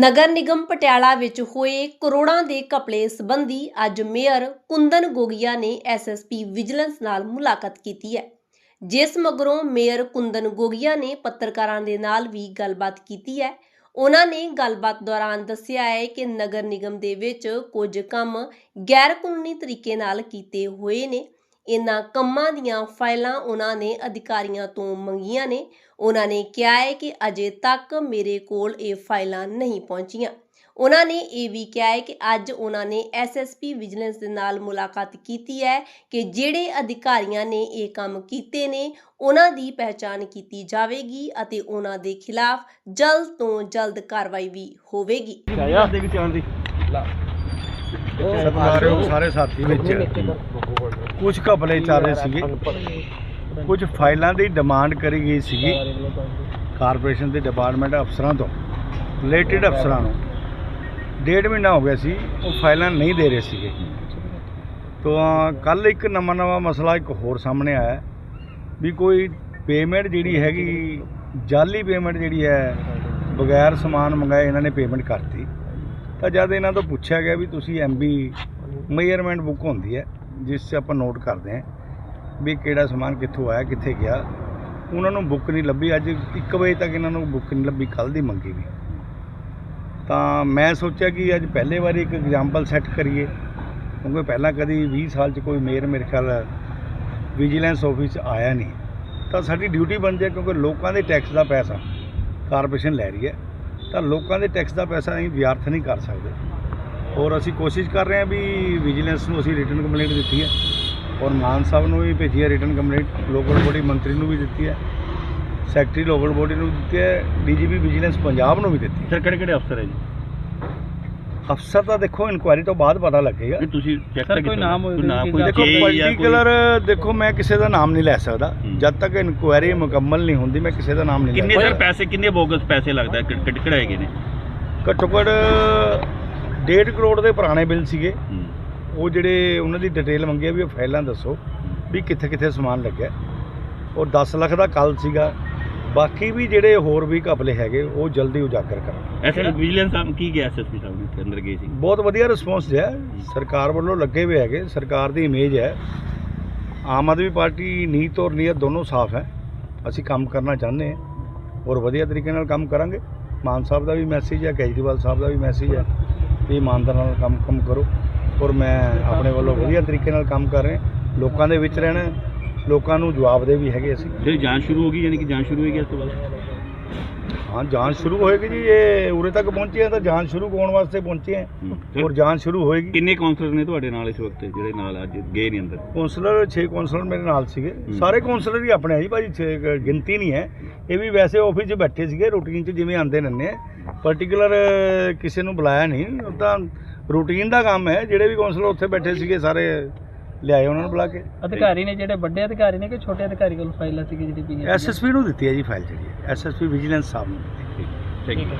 ਨਗਰ ਨਿਗਮ ਪਟਿਆਲਾ ਵਿੱਚ ਹੋਏ ਕਰੋੜਾਂ ਦੇ ਘਪਲੇ ਸੰਬੰਧੀ ਅੱਜ ਮੇਅਰ ਕੁੰਦਨ ਗੋਗੀਆ ਨੇ ਐਸਐਸਪੀ ਵਿਜੀਲੈਂਸ ਨਾਲ ਮੁਲਾਕਾਤ ਕੀਤੀ ਹੈ। ਜਿਸ ਮਗਰੋਂ ਮੇਅਰ ਕੁੰਦਨ ਗੋਗੀਆ ਨੇ ਪੱਤਰਕਾਰਾਂ ਦੇ ਨਾਲ ਵੀ ਗੱਲਬਾਤ ਕੀਤੀ ਹੈ। ਉਹਨਾਂ ਨੇ ਗੱਲਬਾਤ ਦੌਰਾਨ ਦੱਸਿਆ ਹੈ ਕਿ ਨਗਰ ਨਿਗਮ ਦੇ ਵਿੱਚ ਕੁਝ ਕੰਮ ਗੈਰ ਕਾਨੂੰਨੀ ਤਰੀਕੇ ਨਾਲ ਕੀਤੇ ਹੋਏ ਨੇ। ਇਨ੍ਹਾਂ ਕੰਮਾਂ ਦੀਆਂ ਫਾਈਲਾਂ ਉਹਨਾਂ ਨੇ ਅਧਿਕਾਰੀਆਂ ਤੋਂ ਮੰਗੀਆਂ ਨੇ। ਉਹਨਾਂ ਨੇ ਕਿਹਾ ਹੈ ਕਿ ਅਜੇ ਤੱਕ ਮੇਰੇ ਕੋਲ ਇਹ ਫਾਈਲਾਂ ਨਹੀਂ ਪਹੁੰਚੀਆਂ। ਉਹਨਾਂ ਨੇ ਇਹ ਵੀ ਕਿਹਾ ਹੈ ਕਿ ਅੱਜ ਉਹਨਾਂ ਨੇ ਐਸਐਸਪੀ ਵਿਜੀਲੈਂਸ ਦੇ ਨਾਲ ਮੁਲਾਕਾਤ ਕੀਤੀ ਹੈ ਕਿ ਜਿਹੜੇ ਅਧਿਕਾਰੀਆਂ ਨੇ ਇਹ ਕੰਮ ਕੀਤੇ ਨੇ ਉਹਨਾਂ ਦੀ ਪਹਿਚਾਣ ਕੀਤੀ ਜਾਵੇਗੀ ਅਤੇ ਉਹਨਾਂ ਦੇ ਖਿਲਾਫ ਜਲਦ ਤੋਂ ਜਲਦ ਕਾਰਵਾਈ ਵੀ ਹੋਵੇਗੀ। ਦੇ ਵਿੱਚ ਆਉਣ ਦੀ ਸਤਿਕਾਰਯੋਗ ਸਾਰੇ ਸਾਥੀ ਵਿੱਚ ਕੁਝ ਘਪਲੇ ਚੱਲ ਰਹੇ ਸੀਗੇ। ਕੁਝ ਫਾਈਲਾਂ ਦੀ ਡਿਮਾਂਡ ਕਰੀ ਗਈ ਸੀਗੀ। ਕਾਰਪੋਰੇਸ਼ਨ ਦੇ ਡਿਪਾਰਟਮੈਂਟ ਅਫਸਰਾਂ ਤੋਂ ਰਿਲੇਟਡ ਅਫਸਰਾਂ ਨੂੰ। ਡੇਢ ਮਹੀਨਾ ਹੋ ਗਿਆ ਸੀ ਉਹ ਫਾਈਲਾਂ ਨਹੀਂ ਦੇ ਰਹੇ ਸੀਗੇ। ਤਾਂ ਕੱਲ ਇੱਕ ਨਵਾਂ ਨਵਾਂ ਮਸਲਾ ਇੱਕ ਹੋਰ ਸਾਹਮਣੇ ਆਇਆ। ਵੀ ਕੋਈ ਪੇਮੈਂਟ ਜਿਹੜੀ ਹੈਗੀ ਜਾਲੀ ਪੇਮੈਂਟ ਜਿਹੜੀ ਹੈ ਬਗੈਰ ਸਮਾਨ ਮੰਗਾਏ ਇਹਨਾਂ ਨੇ ਪੇਮੈਂਟ ਕਰਤੀ। ਤਾਂ ਜਦ ਇਹਨਾਂ ਤੋਂ ਪੁੱਛਿਆ ਗਿਆ ਵੀ ਤੁਸੀਂ ਐਮਬੀ ਮੇਜਰਮੈਂਟ ਬੁੱਕ ਹੁੰਦੀ ਹੈ ਜਿਸ 'ਚ ਆਪਾਂ ਨੋਟ ਕਰਦੇ ਹਾਂ ਵੀ ਕਿਹੜਾ ਸਮਾਨ ਕਿੱਥੋਂ ਆਇਆ, ਕਿੱਥੇ ਗਿਆ। ਉਹਨਾਂ ਨੂੰ ਬੁੱਕ ਨਹੀਂ ਲੱਭੀ। ਅੱਜ 1 ਵਜੇ ਤੱਕ ਇਹਨਾਂ ਨੂੰ ਬੁੱਕ ਨਹੀਂ ਲੱਭੀ ਕੱਲ ਦੀ ਮੰਗੀ ਵੀ। ਤਾਂ ਮੈਂ ਸੋਚਿਆ ਕਿ ਅੱਜ ਪਹਿਲੇ ਵਾਰੀ ਇੱਕ ਐਗਜ਼ਾਮਪਲ ਸੈੱਟ ਕਰੀਏ, ਕਿਉਂਕਿ ਪਹਿਲਾਂ ਕਦੀ 20 ਸਾਲ 'ਚ ਕੋਈ ਮੇਅਰ ਮੇਰੇ ਖਿਆਲ ਵਿਜੀਲੈਂਸ ਆਫਿਸ 'ਚ ਆਇਆ ਨਹੀਂ। ਤਾਂ ਸਾਡੀ ਡਿਊਟੀ ਬਣਦੀ ਹੈ ਕਿਉਂਕਿ ਲੋਕਾਂ ਦੇ ਟੈਕਸ ਦਾ ਪੈਸਾ ਕਾਰਪੋਰੇਸ਼ਨ ਲੈ ਰਹੀ ਹੈ। ਤਾਂ ਲੋਕਾਂ ਦੇ ਟੈਕਸ ਦਾ ਪੈਸਾ ਅਸੀਂ ਵਿਅਰਥ ਨਹੀਂ ਕਰ ਸਕਦੇ। ਔਰ ਅਸੀਂ ਕੋਸ਼ਿਸ਼ ਕਰ ਰਹੇ ਹਾਂ ਵੀ ਵਿਜੀਲੈਂਸ ਨੂੰ ਅਸੀਂ ਰਿਟਨ ਕੰਪਲੇਂਟ ਦਿੱਤੀ ਹੈ। ਔਰ ਮਾਨ ਸਾਹਿਬ ਨੂੰ ਵੀ ਭੇਜੀ ਹੈ ਰਿਟਨ ਕੰਪਲੇਂਟ ਲੋਕਲ ਬੋਡੀ ਮੰਤਰੀ ਨੂੰ ਵੀ ਦਿੱਤੀ ਹੈ ਸੈਕਟਰੀ ਲੋਕਲ ਬੋਡੀ ਨੂੰ ਦਿੱਤੀ ਹੈ ਡੀਜੀਪੀ ਵਿਜੀਲੈਂਸ ਪੰਜਾਬ ਨੂੰ ਵੀ ਦਿੱਤੀ ਸਰ ਕਿਹੜੇ ਕਿਹੜੇ ਅਫਸਰ ਹੈ ਜੀ? ਅਫਸਰ ਤਾਂ ਦੇਖੋ ਇਨਕੁਆਇਰੀ ਤੋਂ ਬਾਅਦ ਪਤਾ ਲੱਗੇਗਾ। ਤੁਸੀਂ ਚੈੱਕ ਤਾਂ ਕੋਈ ਨਾਮ ਕੋਈ ਦੇਖੋ ਪਾਰਟਿਕੂਲਰ ਦੇਖੋ ਮੈਂ ਕਿਸੇ ਦਾ ਨਾਮ ਨਹੀਂ ਲੈ ਸਕਦਾ। ਜਦ ਤੱਕ ਇਨਕੁਆਇਰੀ ਮੁਕੰਮਲ ਨਹੀਂ ਹੁੰਦੀ ਮੈਂ ਕਿਸੇ ਦਾ ਨਾਮ ਨਹੀਂ ਕਿੰਨੇ ਲੈ ਸਰ ਪੈਸੇ ਕਿੰਨੇ ਬੋਗਸ ਪੈਸੇ ਲੱਗਦਾ? ਕਿਹੜੇ ਹੈਗੇ ਨੇ? ਘੱਟੋ ਘੱਟ 1.5 ਕਰੋੜ ਦੇ ਪੁਰਾਣੇ ਬਿੱਲ ਸੀਗੇ। ਉਹ ਜਿਹੜੇ ਉਹਨਾਂ ਦੀ ਡਿਟੇਲ ਮੰਗੀ ਆ ਵੀ ਉਹ ਫਾਈਲਾਂ ਦੱਸੋ ਵੀ ਕਿੱਥੇ ਕਿੱਥੇ ਸਮਾਨ ਲੱਗਿਆ। ਔਰ 10 ਲੱਖ ਦਾ ਕੱਲ ਸੀਗਾ। ਬਾਕੀ ਵੀ ਜਿਹੜੇ ਹੋਰ ਵੀ ਘਪਲੇ ਹੈਗੇ ਉਹ ਜਲਦੀ ਉਜਾਗਰ ਕਰਾਂਗੇ। ਐਸੇ ਵਿਜੀਲੈਂਸ ਸਾਹਿਬ ਕੀ ਗਿਆ ਐਸਐਸਪੀ ਸਾਹਿਬ ਨੇ ਉੱਥੇ ਅੰਦਰ ਗਏ ਸੀ ਬਹੁਤ ਵਧੀਆ ਰਿਸਪੌਂਸ ਹੈ। ਸਰਕਾਰ ਵੱਲੋਂ ਲੱਗੇ ਹੋਏ ਹੈਗੇ। ਸਰਕਾਰ ਦੀ ਇਮੇਜ ਹੈ। ਆਮ ਆਦਮੀ ਪਾਰਟੀ ਨੀਤ ਔਰ ਨੀਅਤ ਦੋਨੋਂ ਸਾਫ਼ ਹੈ। ਅਸੀਂ ਕੰਮ ਕਰਨਾ ਚਾਹੁੰਦੇ ਹਾਂ ਔਰ ਵਧੀਆ ਤਰੀਕੇ ਨਾਲ ਕੰਮ ਕਰਾਂਗੇ। ਮਾਨ ਸਾਹਿਬ ਦਾ ਵੀ ਮੈਸੇਜ ਹੈ ਕੇਜਰੀਵਾਲ ਸਾਹਿਬ ਦਾ ਵੀ ਮੈਸੇਜ ਹੈ। ਵੀ ਇਮਾਨਦਾਰ ਨਾਲ ਕੰਮ ਕੰਮ ਕਰੋ। ਔਰ ਮੈਂ ਆਪਣੇ ਵੱਲੋਂ ਵਧੀਆ ਤਰੀਕੇ ਨਾਲ ਕੰਮ ਕਰ ਰਿਹਾ। ਲੋਕਾਂ ਦੇ ਵਿੱਚ ਰਹਿਣਾ, ਲੋਕਾਂ ਨੂੰ ਜਵਾਬ ਦੇ ਵੀ ਹੈਗੇ ਅਸੀਂ। ਜਿਹੜੀ ਜਾਂਚ ਸ਼ੁਰੂ ਹੋ ਗਈ, ਯਾਨੀ ਕਿ ਜਾਂਚ ਸ਼ੁਰੂ ਹੋਏਗੀ ਇਸ ਤੋਂ ਬਾਅਦ? ਹਾਂ ਜਾਂਚ ਸ਼ੁਰੂ ਹੋਏਗੀ ਜੀ ਇਹ ਉਰੇ ਤੱਕ ਪਹੁੰਚੇ ਆ ਤਾਂ ਜਾਂਚ ਸ਼ੁਰੂ ਹੋਣ ਵਾਸਤੇ ਪਹੁੰਚੇ ਆ। ਹੂੰ। ਔਰ ਜਾਂਚ ਸ਼ੁਰੂ ਹੋਏਗੀ। ਕਿੰਨੇ ਕਾਉਂਸਲਰ ਨੇ ਤੁਹਾਡੇ ਨਾਲ ਇਸ ਵਕਤ ਜਿਹੜੇ ਨਾਲ ਅੱਜ ਗਏ ਨਹੀਂ ਅੰਦਰ? ਕੌਂਸਲਰ 6 ਕੌਂਸਲਰ ਮੇਰੇ ਨਾਲ ਸੀਗੇ। ਹੂੰ। ਸਾਰੇ ਕੌਂਸਲਰ ਹੀ ਆਪਣੇ ਆ ਜੀ ਭਾਜੀ ਛੇ ਕ- ਗਿਣਤੀ ਨਹੀਂ ਹੈ। ਇਹ ਵੀ ਵੈਸੇ ਆਫਿਸ 'ਚ ਬੈਠੇ ਸੀਗੇ ਰੂਟੀਨ 'ਚ ਜਿਵੇਂ ਆਂਦੇ ਨੰਨੇ ਪਾਰਟਿਕੂਲਰ ਕਿਸੇ ਨੂੰ ਬੁਲਾਇਆ ਨਹੀਂ ਉਹ ਤਾਂ ਰੂਟੀਨ ਦਾ ਕੰਮ ਹੈ। ਜਿਹੜੇ ਵੀ ਕੌਂਸਲਰ ਉੱਥੇ ਬੈਠੇ ਸੀਗੇ ਸਾਰੇ ਲਿਆਏ ਉਹਨਾਂ ਨੂੰ ਬੁਲਾ ਕੇ। ਅਧਿਕਾਰੀ ਨੇ ਜਿਹੜੇ ਵੱਡੇ ਅਧਿਕਾਰੀ ਨੇ ਕਿ ਛੋਟੇ ਅਧਿਕਾਰੀ ਕੋਲ ਫਾਈਲਾਂ ਸੀ ਜਿਹੜੀ ਪਈ ਐਸਐਸਪੀ ਨੂੰ ਦਿੱਤੀ ਹੈ ਜੀ ਫਾਈਲ ਜਿਹੜੀ ਐਸਐਸਪੀ ਵਿਜੀਲੈਂਸ ਸਾਹਿਬ ਨੂੰ ਦਿੱਤੀ। ਠੀਕ ਹੈ।